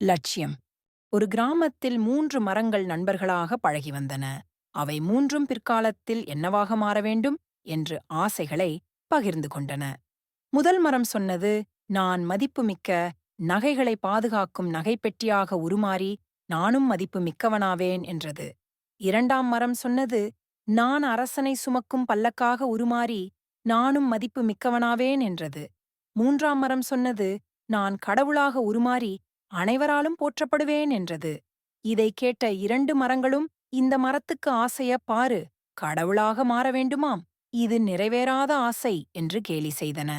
லட்சியம். ஒரு கிராமத்தில் மூன்று மரங்கள் நண்பர்களாக பழகி வந்தன. அவை மூன்றும் பிற்காலத்தில் என்னவாக மாற வேண்டும் என்று ஆசைகளை பகிர்ந்து கொண்டன. முதல் மரம் சொன்னது நான் மதிப்புமிக்க நகைகளை பாதுகாக்கும் நகைப்பெட்டியாக உருமாறி நானும் மதிப்பு மிக்கவனாவேன் என்றது. இரண்டாம் மரம் சொன்னது நான் அரசனை சுமக்கும் பல்லக்காக உருமாறி நானும் மதிப்பு மிக்கவனாவேன் என்றது. மூன்றாம் மரம் சொன்னது நான் கடவுளாக உருமாறி அனைவராலும் போற்றப்படுவேன் என்றது. இதை கேட்ட இரண்டு மரங்களும் இந்த மரத்துக்கு ஆசைய பாரு கடவுளாக மாற வேண்டுமாம். இது நிறைவேறாத ஆசை என்று கேலி செய்தன.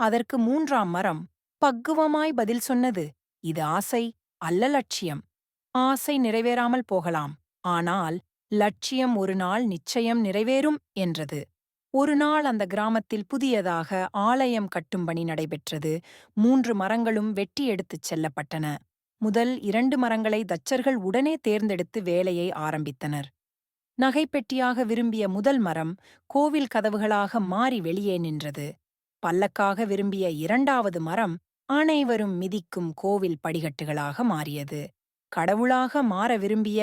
அதற்கு மூன்றாம் மரம் பக்குவமாய் பதில் சொன்னது. இது ஆசை அல்ல லட்சியம். ஆசை நிறைவேறாமல் போகலாம். ஆனால் லட்சியம் ஒரு நாள் நிச்சயம் நிறைவேறும் என்றது. ஒரு நாள் அந்த கிராமத்தில் புதியதாக ஆலயம் கட்டும் பணி நடைபெற்றது. மூன்று மரங்களும் வெட்டி எடுத்துச் செல்லப்பட்டன. முதல் இரண்டு மரங்களை தச்சர்கள் உடனே தேர்ந்தெடுத்து வேலையை ஆரம்பித்தனர். நகைப்பெட்டியாக விரும்பிய முதல் மரம் கோவில் கதவுகளாக மாறி வெளியே நின்றது. பல்லக்காக விரும்பிய இரண்டாவது மரம் அனைவரும் மிதிக்கும் கோவில் படிகட்டுகளாக மாறியது. கடவுளாக மாற விரும்பிய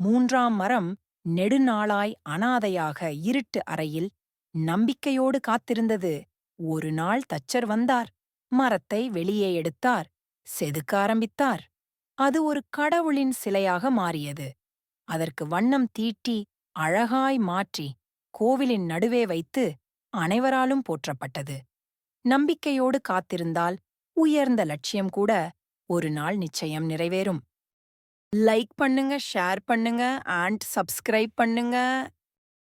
மூன்றாம் மரம் நெடுநாளாய் அனாதையாக இருட்டு அறையில் நம்பிக்கையோடு காத்திருந்தது. ஒரு நாள் தச்சர் வந்தார். மரத்தை வெளியே எடுத்தார். செதுக்க ஆரம்பித்தார். அது ஒரு கடவுளின் சிலையாக மாறியது. அதற்கு வண்ணம் தீட்டி அழகாய் மாற்றி கோவிலின் நடுவே வைத்து அனைவராலும் போற்றப்பட்டது. நம்பிக்கையோடு காத்திருந்தால் உயர்ந்த லட்சியம் கூட ஒரு நாள் நிச்சயம் நிறைவேறும். லைக் பண்ணுங்க ஷேர் பண்ணுங்க அண்ட் சப்ஸ்கிரைப் பண்ணுங்க.